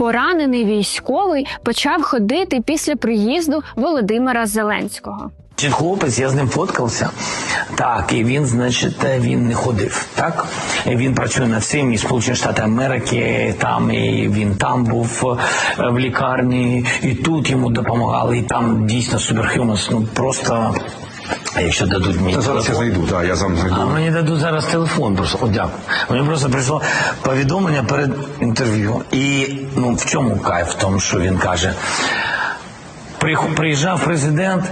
Поранений військовий почав ходити після приїзду Володимира Зеленського. Хлопець, я з ним фоткався. Так, і він, значить, він не ходив. Так він працює над цим і Сполучені Штати Америки. Там і він там був е, в лікарні, і тут йому допомагали. І там дійсно суперхюмас. Ну просто якщо дадуть мені Та зараз я телефон. зайду, так, я сам А мені дадуть зараз телефон просто. О, дякую. Мені просто прийшло повідомлення перед інтерв'ю. І ну в чому кайф? В тому, що він каже: «Прих- приїжджав президент,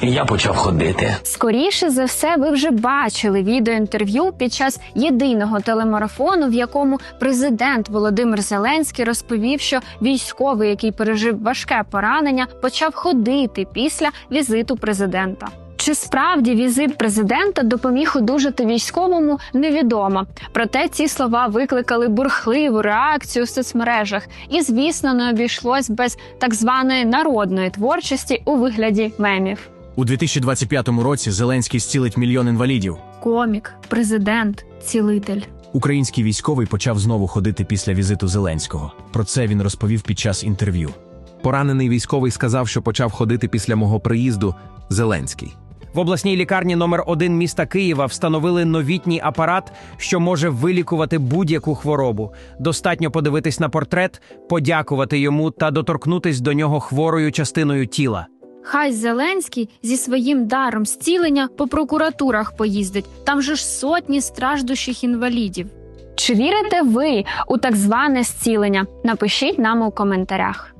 і я почав ходити. Скоріше за все, ви вже бачили відеоінтерв'ю під час єдиного телемарафону, в якому президент Володимир Зеленський розповів, що військовий, який пережив важке поранення, почав ходити після візиту президента. Чи справді візит президента допоміг одужати військовому, невідомо. Проте ці слова викликали бурхливу реакцію в соцмережах, і звісно, не обійшлось без так званої народної творчості у вигляді мемів. У 2025 році Зеленський зцілить мільйон інвалідів. комік, президент, цілитель. Український військовий почав знову ходити після візиту Зеленського. Про це він розповів під час інтерв'ю. Поранений військовий сказав, що почав ходити після мого приїзду Зеленський. В обласній лікарні номер 1 міста Києва встановили новітній апарат, що може вилікувати будь-яку хворобу. Достатньо подивитись на портрет, подякувати йому та доторкнутись до нього хворою частиною тіла. Хай Зеленський зі своїм даром зцілення по прокуратурах поїздить. Там же ж сотні страждущих інвалідів. Чи вірите ви у так зване зцілення? Напишіть нам у коментарях.